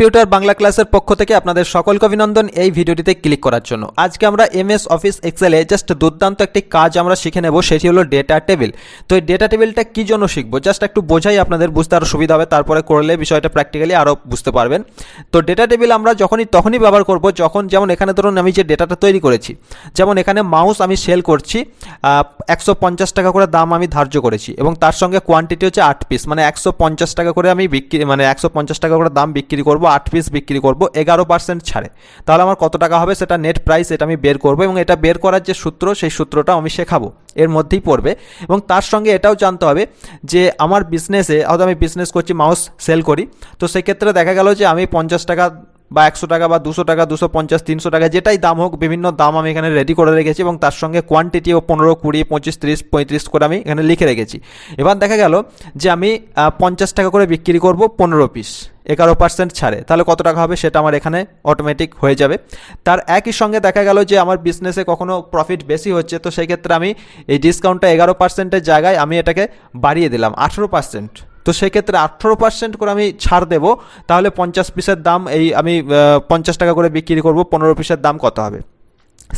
Computer Bangla ক্লাসের পক্ষ থেকে আপনাদের সকলকে অভিনন্দন এই ভিডিওটিতে ক্লিক করার জন্য। আজকে আমরা এমএস অফিস এক্সেলে জাস্ট দুর্দান্ত একটি কাজ আমরা শিখে নেব, সেটি হলো ডেটা টেবিল। তো এই ডেটা টেবিলটা কী জন্য শিখব? জাস্ট একটু বোঝাই আপনাদের, বুঝতে আরও সুবিধা হবে, তারপরে করলে বিষয়টা প্র্যাকটিক্যালি আরও বুঝতে পারবেন। তো ডেটা টেবিল আমরা যখনই, তখনই ব্যবহার করব, যখন যেমন এখানে ধরুন আমি যে ডেটাটা তৈরি করেছি, যেমন এখানে মাউস আমি সেল করছি একশো পঞ্চাশ টাকা করে দাম আমি ধার্য করেছি এবং তার সঙ্গে কোয়ান্টিটি হচ্ছে আট পিস মানে একশো পঞ্চাশ টাকা করে আমি বিক্রি মানে একশো পঞ্চাশ টাকা করে দাম বিক্রি করব আট পিস বিক্রি করব, এগারো পার্সেন্ট ছাড়ে। তাহলে আমার কত টাকা হবে সেটা নেট প্রাইস এটা আমি বের করব এবং এটা বের করার যে সূত্র, সেই সূত্রটা আমি শেখাবো। এর মধ্যেই পড়বে। এবং তার সঙ্গে এটাও জানতে হবে যে আমার বিজনেসে হয়তো আমি বিজনেস করছি মাউস সেল করি, তো সেক্ষেত্রে দেখা গেল যে আমি পঞ্চাশ টাকা বা একশো টাকা বা দুশো টাকা, দুশো পঞ্চাশ, তিনশো টাকা, যেটাই দাম হোক, বিভিন্ন দাম আমি এখানে রেডি করে রেখেছি এবং তার সঙ্গে কোয়ান্টিটিও পনেরো, কুড়ি, পঁচিশ, তিরিশ, পঁয়ত্রিশ করে আমি এখানে লিখে রেখেছি। এবার দেখা গেল যে আমি পঞ্চাশ টাকা করে বিক্রি করব পনেরো পিস এগারো পার্সেন্ট ছাড়ে। তাহলে কত টাকা হবে সেটা আমার এখানে অটোমেটিক হয়ে যাবে। তার একই সঙ্গে দেখা গেল যে আমার বিজনেসে কখনো প্রফিট বেশি হচ্ছে, তো সেই ক্ষেত্রে আমি এই ডিসকাউন্টটা এগারো পার্সেন্টের জায়গায় আমি এটাকে বাড়িয়ে দিলাম, আঠেরো পার্সেন্ট তো সেক্ষেত্রে আঠেরো পার্সেন্ট করে আমি ছাড় দেবো, তাহলে পঞ্চাশ পিসের দাম এই আমি পঞ্চাশ টাকা করে বিক্রি করব, পনেরো পিসের দাম কত হবে?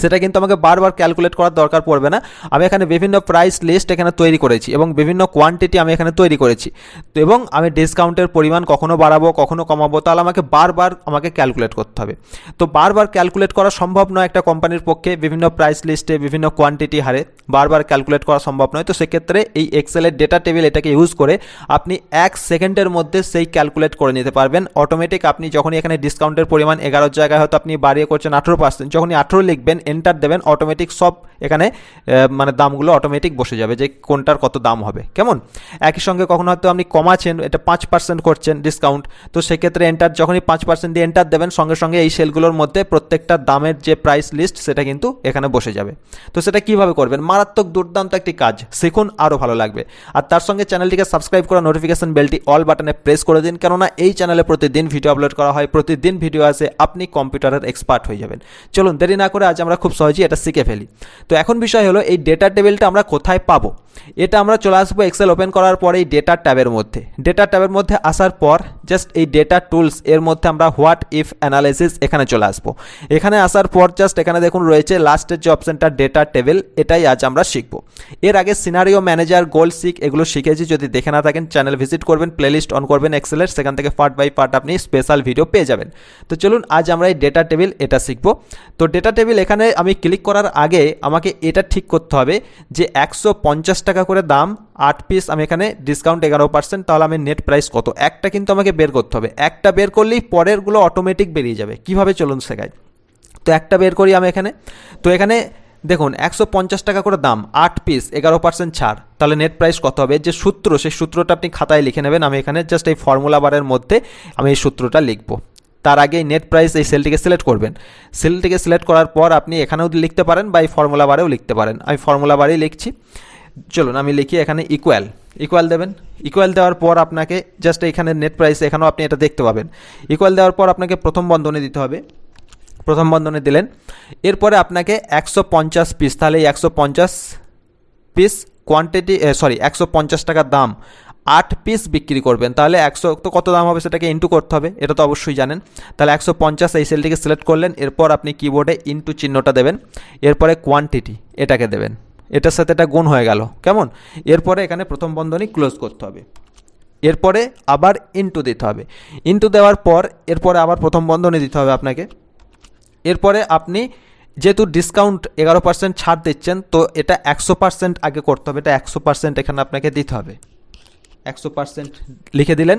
সেটা কিন্তু আমাকে বারবার ক্যালকুলেট করার দরকার পড়বে না। আমি এখানে বিভিন্ন প্রাইস লিস্ট এখানে তৈরি করেছি এবং বিভিন্ন কোয়ান্টিটি আমি এখানে তৈরি করেছি। তো এবং আমি ডিসকাউন্টের পরিমাণ কখনো বাড়াবো, কখনো কমাবো, তাহলে আমাকে বারবার আমাকে ক্যালকুলেট করতে হবে। তো বারবার ক্যালকুলেট করা সম্ভব নয় একটা কোম্পানির পক্ষে, বিভিন্ন প্রাইস লিস্টে বিভিন্ন কোয়ান্টিটি হারে বারবার ক্যালকুলেট করা সম্ভব নয়। তো সেক্ষেত্রে এই এক্সেলের ডেটা টেবিল এটাকে ইউজ করে আপনি এক সেকেন্ডের মধ্যে সেই ক্যালকুলেট করে নিতে পারবেন। অটোমেটিক আপনি যখনই এখানে ডিসকাউন্টের পরিমাণ এগারোর জায়গায় হয়তো আপনি বাড়িয়ে করছেন আঠেরো পার্সেন্ট যখনই আঠেরো লিখবেন এন্টার দেবেন অটোমেটিক সব এখানে মানে দামগুলো অটোমেটিক বসে যাবে যে কোনটার কত দাম হবে। কেমন? একই সঙ্গে কখনো হয়তো আপনি কমাচ্ছেন, এটা পাঁচ পার্সেন্ট করছেন ডিসকাউন্ট তো সেক্ষেত্রে এন্টার যখনই পাঁচ পার্সেন্ট দিয়ে এন্টার দেবেন, সঙ্গে সঙ্গে এই সেলগুলোর মধ্যে প্রত্যেকটা দামের যে প্রাইস লিস্ট সেটা কিন্তু এখানে বসে যাবে। তো সেটা কীভাবে করবেন? মারাত্মক দুর্দান্ত একটি কাজ। শিখুন আরও ভালো লাগবে। আর তার সঙ্গে চ্যানেলটিকে সাবস্ক্রাইব করা নোটিফিকেশন বেলটি অল বাটনে প্রেস করে দিন, কেননা এই চ্যানেলে প্রতিদিন ভিডিও আপলোড করা হয়। প্রতিদিন ভিডিও আসে, আপনি কম্পিউটারের এক্সপার্ট হয়ে যাবেন। চলুন, দেরি না করে আজ আমরা খুব সহজেই এটা শিখে ফেলি। তো এখন বিষয় হলো এই ডেটা টেবিলটা আমরা কোথায় পাবো? এটা আমরা চলে আসব এক্সেল ওপেন করার পরে এই ডেটা ট্যাবের মধ্যে। ডেটা ট্যাবের মধ্যে আসার পর জাস্ট এই ডেটা টুলস এর মধ্যে আমরা হোয়াট ইফ অ্যানালাইসিস এখানে চলে আসব। এখানে আসার পর জাস্ট এখানে দেখুন রয়েছে লাস্টের যে অপশানটা ডেটা টেবিল এটাই আজ আমরা শিখব। এর আগে সিনারিও ম্যানেজার গোল সিক এগুলো শিখেছি। যদি দেখে না থাকেন চ্যানেল ভিজিট করবেন প্লেলিস্ট অন করবেন এক্সেলের সেখান থেকে পার্ট বাই পার্ট আপনি স্পেশাল ভিডিও পেয়ে যাবেন। তো চলুন আজ আমরা এই ডেটা টেবিল এটা শিখব। তো ডেটা টেবিল এখানে আমি ক্লিক করার আগে আমাকে এটা ঠিক করতে হবে যে একশো পঞ্চাশ টাকা করে দাম, আট পিস আমি এখানে ডিসকাউন্ট এগারো পার্সেন্ট তাহলে আমি নেট প্রাইস কত? একটা কিন্তু আমাকে বের করতে হবে। একটা বের করলেই পরেরগুলো অটোমেটিক বেরিয়ে যাবে। কীভাবে চলুন শেখায় তো একটা বের করি আমি এখানে। তো এখানে দেখুন, একশো পঞ্চাশ টাকা করে দাম, আট পিস এগারো পার্সেন্ট ছাড়। তাহলে নেট প্রাইস কত হবে? যে সূত্র, সেই সূত্রটা আপনি খাতায় লিখে নেবেন। আমি এখানে জাস্ট এই ফর্মুলা বারের মধ্যে আমি এই সূত্রটা লিখব। তার আগে নেট প্রাইস এই সেলটিকে সিলেক্ট করবেন। সেলটিকে সিলেক্ট করার পর আপনি এখানেও লিখতে পারেন বা এই ফর্মুলা বারেও লিখতে পারেন। আমি ফর্মুলা বারেই লিখছি। চলুন, আমি লিখি এখানে ইকুয়াল ইকুয়াল দেবেন। ইকুয়াল দেওয়ার পর আপনাকে জাস্ট এখানে নেট প্রাইস এখানেও আপনি এটা দেখতে পাবেন। ইকুয়াল দেওয়ার পর আপনাকে প্রথম বন্ধনে দিতে হবে। প্রথম বন্ধনে দিলেন। এরপরে আপনাকে একশো পঞ্চাশ পিস তাহলে এই একশো পঞ্চাশ পিস কোয়ান্টিটি সরি একশো পঞ্চাশ টাকার দাম। আট পিস বিক্রি করবেন। তাহলে একশো, তো কত দাম হবে সেটাকে ইন্টু করতে হবে, এটা তো অবশ্যই জানেন। তাহলে একশো পঞ্চাশ এই সেলটিকে সিলেক্ট করলেন। এরপর আপনি কিবোর্ডে ইন্টু চিহ্নটা দেবেন। এরপরে কোয়ান্টিটি এটাকে দেবেন। এটার সাথে এটা গুণ হয়ে গেল। কেমন? এরপরে এখানে প্রথম বন্ধনী ক্লোজ করতে হবে। এরপরে আবার ইন্টু দিতে হবে। ইন্টু দেওয়ার পর এরপরে আবার প্রথম বন্ধনী দিতে হবে আপনাকে। এরপরে আপনি যেহেতু ডিসকাউন্ট এগারো পার্সেন্ট ছাড় দিচ্ছেন, তো এটা একশো পার্সেন্ট আগে করতে হবে। এটা একশো পার্সেন্ট এখানে আপনাকে দিতে হবে। একশো পার্সেন্ট লিখে দিলেন।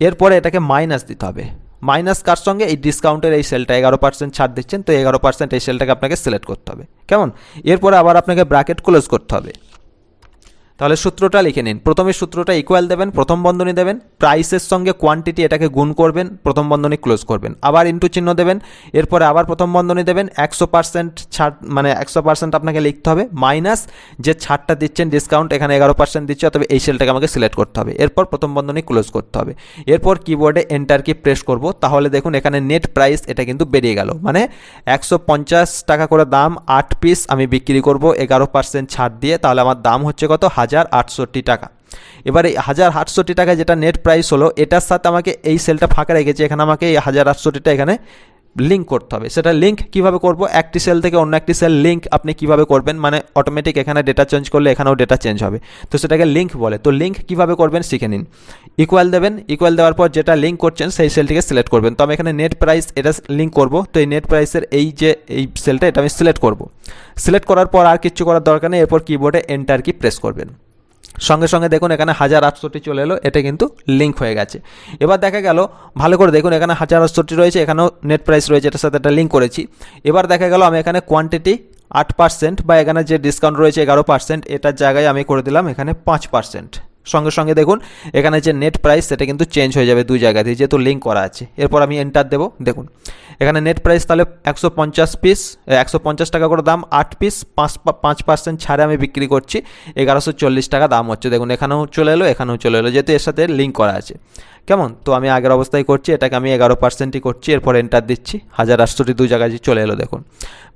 এরপরে এটাকে মাইনাস দিতে হবে। মাইনাস কার সঙ্গে? এই ডিসকাউন্টের এই সেলটা এগারো পার্সেন্ট ছাড় দিচ্ছেন, তো এগারো পার্সেন্ট এই সেলটাকে আপনাকে সিলেক্ট করতে হবে। কেমন? এরপরে আবার আপনাকে ব্র্যাকেট ক্লোজ করতে হবে। তাহলে সূত্রটা লিখে নিন। প্রথমে সূত্রটা ইকুয়াল দেবেন, প্রথম বন্ধনী দেবেন প্রাইসের সঙ্গে কোয়ান্টিটি এটাকে গুণ করবেন, প্রথম বন্ধনী ক্লোজ করবেন। আবার ইন্টু চিহ্ন দেবেন, এরপরে আবার প্রথম বন্ধনী দেবেন, একশো পার্সেন্ট ছাড় মানে একশো পার্সেন্ট আপনাকে লিখতে হবে মাইনাস যে ছাড়টা দিচ্ছেন ডিসকাউন্ট এখানে এগারো পার্সেন্ট দিচ্ছে, অথবা এই সেলটাকে আমাকে সিলেক্ট করতে হবে। এরপর প্রথম বন্ধনী ক্লোজ করতে হবে। এরপর কিবোর্ডে এন্টার কি প্রেস করব, তাহলে দেখুন এখানে নেট প্রাইস এটা কিন্তু বেরিয়ে গেল। মানে একশো পঞ্চাশ টাকা করে দাম, আট পিস আমি বিক্রি করব, এগারো পার্সেন্ট ছাড় দিয়ে, তাহলে আমার দাম হচ্ছে কত? হাজার হাজার আটষট্টি টাকা। এবার এই হাজার আটষট্টি টাকা যেটা নেট প্রাইস হলো, এটার সাথে আমাকে এই সেলটা ফাঁকা রেখেছে। এখানে আমাকে এই হাজার আটষট্টিটা এখানে লিঙ্ক করতে হবে। সেটা লিঙ্ক কীভাবে করব? একটি সেল থেকে অন্য একটি সেল লিঙ্ক আপনি কীভাবে করবেন? মানে অটোমেটিক এখানে ডেটা চেঞ্জ করলে এখানেও ডেটা চেঞ্জ হবে। তো সেটাকে লিঙ্ক বলে। তো লিঙ্ক কীভাবে করবেন? শিখে নিন। ইকুয়াল দেবেন। ইকুয়াল দেওয়ার পর যেটা লিঙ্ক করছেন, সেই সেলটিকে সিলেক্ট করবেন। তো আমি এখানে নেট প্রাইস এটা লিঙ্ক করব। তো এই নেট প্রাইসের এই যে, এই সেলটা এটা আমি সিলেক্ট করব। সিলেক্ট করার পর আর কিচ্ছু করার দরকার নেই। এরপর কিবোর্ডে এন্টার কি প্রেস করবেন। সঙ্গে সঙ্গে দেখুন এখানে হাজার আটষট্টি চলে এলো, এটা কিন্তু লিঙ্ক হয়ে গেছে। এবার দেখা গেল, ভালো করে দেখুন এখানে হাজার আটষট্টি রয়েছে, এখানেও নেট প্রাইস রয়েছে, এটার সাথে একটা লিঙ্ক করেছি। এবার দেখা গেল, আমি এখানে কোয়ান্টিটি আট পার্সেন্ট বা এখানে যে ডিসকাউন্ট রয়েছে এগারো পার্সেন্ট এটার জায়গায় আমি করে দিলাম এখানে পাঁচ পার্সেন্ট সঙ্গে সঙ্গে দেখুন, এখানে যে নেট প্রাইস সেটা কিন্তু চেঞ্জ হয়ে যাবে দুই জায়গাতেই, যেহেতু লিঙ্ক করা আছে। এরপর আমি এন্টার দেবো, দেখুন। এখানে নেট প্রাইস তাহলে একশো পঞ্চাশ পিস একশো পঞ্চাশ টাকা করে দাম, আট পিস পাঁচ পাঁচ পার্সেন্ট ছাড়ে আমি বিক্রি করছি, এগারোশো চল্লিশ টাকা দাম হচ্ছে। দেখুন, এখানেও চলে এলো, এখানেও চলে এলো, যেহেতু এর সাথে লিঙ্ক করা আছে। কেমন? তো আমি আগের অবস্থায় করছি, এটাকে আমি এগারো পার্সেন্টই করছি, এরপর এন্টার দিচ্ছি, হাজার আটষট্টি দু জায়গায় চলে এলো, দেখুন।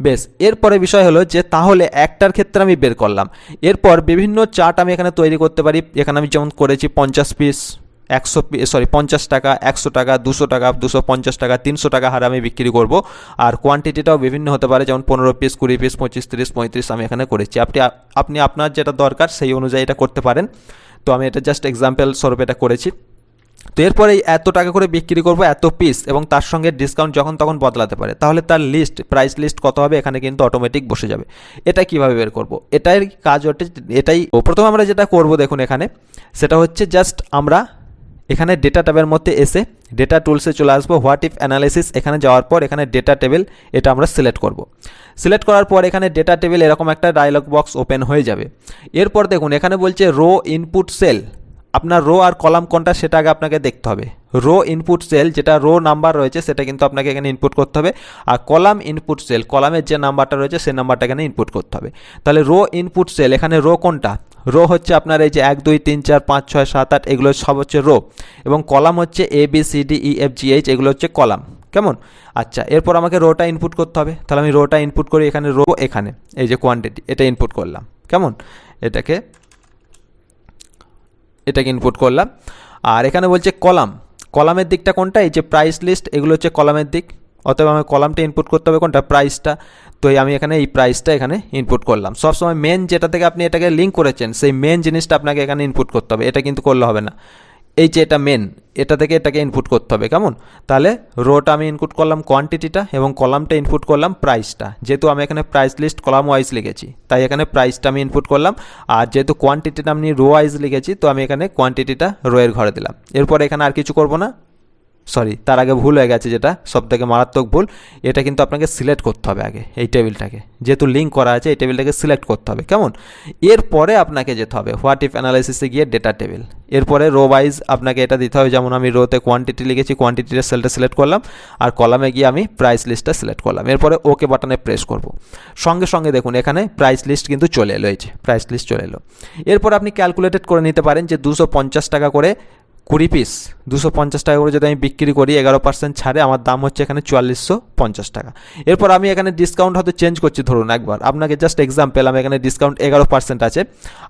বেশ, এরপরে বিষয় হলো যে তাহলে একটার ক্ষেত্রে আমি বের করলাম। এরপর বিভিন্ন চার্ট আমি এখানে তৈরি করতে পারি, এখানে আমি যেমন করেছি পঞ্চাশ পিস একশো সরি পঞ্চাশ টাকা, একশো টাকা, দুশো টাকা, দুশো পঞ্চাশ টাকা, তিনশো টাকা হারে আমি বিক্রি করব। আর কোয়ান্টিটিটাও বিভিন্ন হতে পারে, যেমন পনেরো পিস কুড়ি পিস পঁচিশ, তিরিশ, পঁয়ত্রিশ আমি এখানে করেছি। আপনি আপনি আপনার যেটা দরকার সেই অনুযায়ী এটা করতে পারেন। তো আমি এটা জাস্ট এক্সাম্পল স্বরূপ এটা করেছি। তো এরপরে এত টাকা করে বিক্রি করব, এত পিস এবং তার সঙ্গে ডিসকাউন্ট যখন তখন বদলাতে পারে, তাহলে তার লিস্ট প্রাইস লিস্ট কত হবে, এখানে কিন্তু অটোমেটিক বসে যাবে। এটা কীভাবে বের করব? এটাই কাজ ওটা এটাই প্রথম আমরা যেটা করব দেখুন এখানে, সেটা হচ্ছে জাস্ট আমরা এখানে ডেটা ট্যাবের মধ্যে এসে ডেটা টুলসে চলে আসব হোয়াট ইফ অ্যানালিসিস এখানে যাওয়ার পর এখানে ডেটা টেবিল এটা আমরা সিলেক্ট করব। সিলেক্ট করার পর এখানে ডেটা টেবিল এরকম একটা ডায়লগ বক্স ওপেন হয়ে যাবে। এরপর দেখুন, এখানে বলছে রো ইনপুট সেল আপনার রো আর কলাম কোনটা সেটা আগে আপনাকে দেখতে হবে। রো ইনপুট সেল যেটা রো নাম্বার রয়েছে সেটা কিন্তু আপনাকে এখানে ইনপুট করতে হবে। আর কলাম ইনপুট সেল কলামের যে নাম্বারটা রয়েছে সেই নাম্বারটা এখানে ইনপুট করতে হবে। তাহলে রো ইনপুট সেল এখানে রো কোনটা? রো হচ্ছে আপনার এই যে এক, দুই, তিন, চার, পাঁচ, ছয়, সাত, আট, এগুলো সব হচ্ছে রো এবং কলাম হচ্ছে A B C D E F G H এগুলো হচ্ছে কলাম কেমন? আচ্ছা এরপর আমাকে রোটা ইনপুট করতে হবে। তাহলে আমি রোটা ইনপুট করি, এখানে রো এখানে। এই যে কোয়ান্টিটি এটা ইনপুট করলাম। কেমন? এটাকে এটাকে ইনপুট করলাম। আর এখানে বলছে কলাম। কলামের দিকটা কোনটা? এই যে প্রাইস লিস্ট এগুলো হচ্ছে কলামের দিক। অতএব আমি কলামটা ইনপুট করতে হবে, কোনটা? প্রাইসটা তো আমি এখানে এই প্রাইসটা এখানে ইনপুট করলাম। সবসময় মেন যেটা থেকে আপনি এটাকে লিঙ্ক করেছেন, সেই মেন জিনিসটা আপনাকে এখানে ইনপুট করতে হবে। এটা কিন্তু করলে হবে না। এই যে এটা মেন এটা থেকে এটাকে ইনপুট করতে হবে, কেমন? তাহলে রোটা আমি ইনপুট করলাম কোয়ান্টিটিটা এবং কলামটা ইনপুট করলাম প্রাইসটা যেহেতু আমি এখানে প্রাইস লিস্ট কলাম ওয়াইজ লিখেছি, তাই এখানে প্রাইসটা আমি ইনপুট করলাম। আর যেহেতু কোয়ান্টিটিটা আমি রো ওয়াইজ লিখেছি, তো আমি এখানে কোয়ান্টিটিটা রোয়ের ঘরে দিলাম। এরপর এখানে আর কিছু করব না। সরি তার আগে ভুল হয়ে গেছে যেটা সব থেকে মারাত্মক ভুল, এটা কিন্তু আপনাকে সিলেক্ট করতে হবে আগে এই টেবিলটাকে যেহেতু লিঙ্ক করা আছে, এই টেবিলটাকে সিলেক্ট করতে হবে। কেমন? এরপরে আপনাকে যেতে হবে হোয়াট ইফ অ্যানালাইসিসে গিয়ে ডেটা টেবিল এরপরে রো ওয়াইজ আপনাকে এটা দিতে হবে, যেমন আমি রোতে কোয়ান্টিটি লিখেছি কোয়ান্টিটির সেলটা সিলেক্ট করলাম, আর কলামে গিয়ে আমি প্রাইস লিস্টটা সিলেক্ট করলাম। এরপরে ওকে বাটনে প্রেস করব। সঙ্গে সঙ্গে দেখুন, এখানে প্রাইস লিস্ট কিন্তু চলে এলো, এই যে প্রাইস লিস্ট চলে এলো। এরপর আপনি ক্যালকুলেটেড করে নিতে পারেন যে দুশো টাকা করে কুড়ি পিস দুশো পঞ্চাশ টাকা করে যদি আমি বিক্রি করি, এগারো পার্সেন্ট ছাড়ে, আমার দাম হচ্ছে এখানে চুয়াল্লিশশো পঞ্চাশ টাকা। এরপর আমি এখানে ডিসকাউন্ট হয়তো চেঞ্জ করছি, ধরুন একবার। আপনাকে জাস্ট এক্সাম্পল আমি এখানে ডিসকাউন্ট এগারো পার্সেন্ট আছে,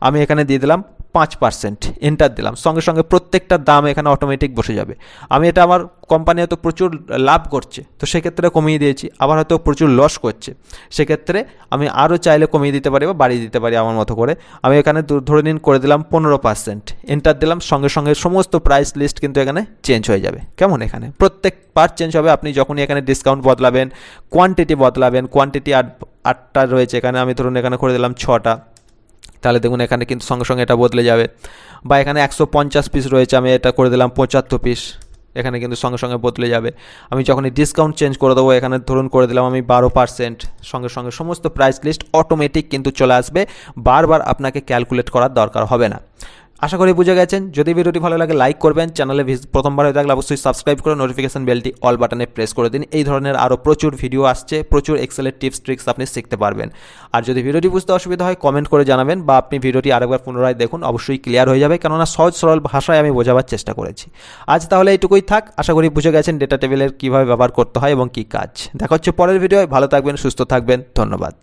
আমি এখানে দিয়ে দিলাম পাঁচ পার্সেন্ট এন্টার দিলাম। সঙ্গে সঙ্গে প্রত্যেকটা দাম এখানে অটোমেটিক বসে যাবে। আমি এটা আমার কোম্পানি হয়তো প্রচুর লাভ করছে, তো সেক্ষেত্রে কমিয়ে দিয়েছি। আবার হয়তো প্রচুর লস করছে। সেক্ষেত্রে আমি আরও চাইলে কমিয়ে দিতে পারি বা বাড়িয়ে দিতে পারি আমার মতো করে। আমি এখানে ধরে নিন করে দিলাম পনেরো পার্সেন্ট। এন্টার দিলাম, সঙ্গে সঙ্গে সমস্ত প্রাইস লিস্ট কিন্তু এখানে চেঞ্জ হয়ে যাবে। কেমন এখানে? প্রত্যেক পার্ট চেঞ্জ হবে। আপনি যখনই এখানে ডিসকাউন্ট বদলাবেন কোয়ান্টিটি বদলাবেন কোয়ান্টিটি আট আটটা রয়েছে এখানে। আমি ধরুন এখানে করে দিলাম ছটা। তাহলে দেখুন এখানে কিন্তু সঙ্গে সঙ্গে এটা বদলে যাবে। বা এখানে একশো পঞ্চাশ পিস রয়েছে, আমি এটা করে দিলাম পঁচাত্তর পিস এখানে কিন্তু সঙ্গে সঙ্গে বদলে যাবে। আমি যখনই ডিসকাউন্ট চেঞ্জ করে দেবো, এখানে ধরুন করে দিলাম আমি বারো পার্সেন্ট সঙ্গে সঙ্গে সমস্ত প্রাইস লিস্ট অটোমেটিক কিন্তু চলে আসবে। বারবার আপনাকে ক্যালকুলেট করার দরকার হবে না। আশা করি বুঝে গেছেন। যদি ভিডিওটি ভালো লাগে লাইক করবেন। চ্যানেলে প্রথমবার হয়ে থাকলে অবশ্যই সাবস্ক্রাইব করে নোটিফিকেশন বেলটি অল বাটনে প্রেস করে দিন। এই ধরনের আরও প্রচুর ভিডিও আসছে, প্রচুর এক্সেলের টিপস ট্রিক্স আপনি শিখতে পারবেন। আর যদি ভিডিওটি বুঝতে অসুবিধা হয় কমেন্ট করে জানাবেন বা আপনি ভিডিওটি আরেকবার পুনরায় দেখুন, অবশ্যই ক্লিয়ার হয়ে যাবে। কেননা সহজ সরল ভাষায় আমি বোঝাবার চেষ্টা করেছি। আজ তাহলে এইটুকুই থাক। আশা করি বুঝে গেছেন ডেটা টেবিলের কীভাবে ব্যবহার করতে হয় এবং কী কাজ। দেখা হচ্ছে পরের ভিডিও ভালো থাকবেন, সুস্থ থাকবেন। ধন্যবাদ।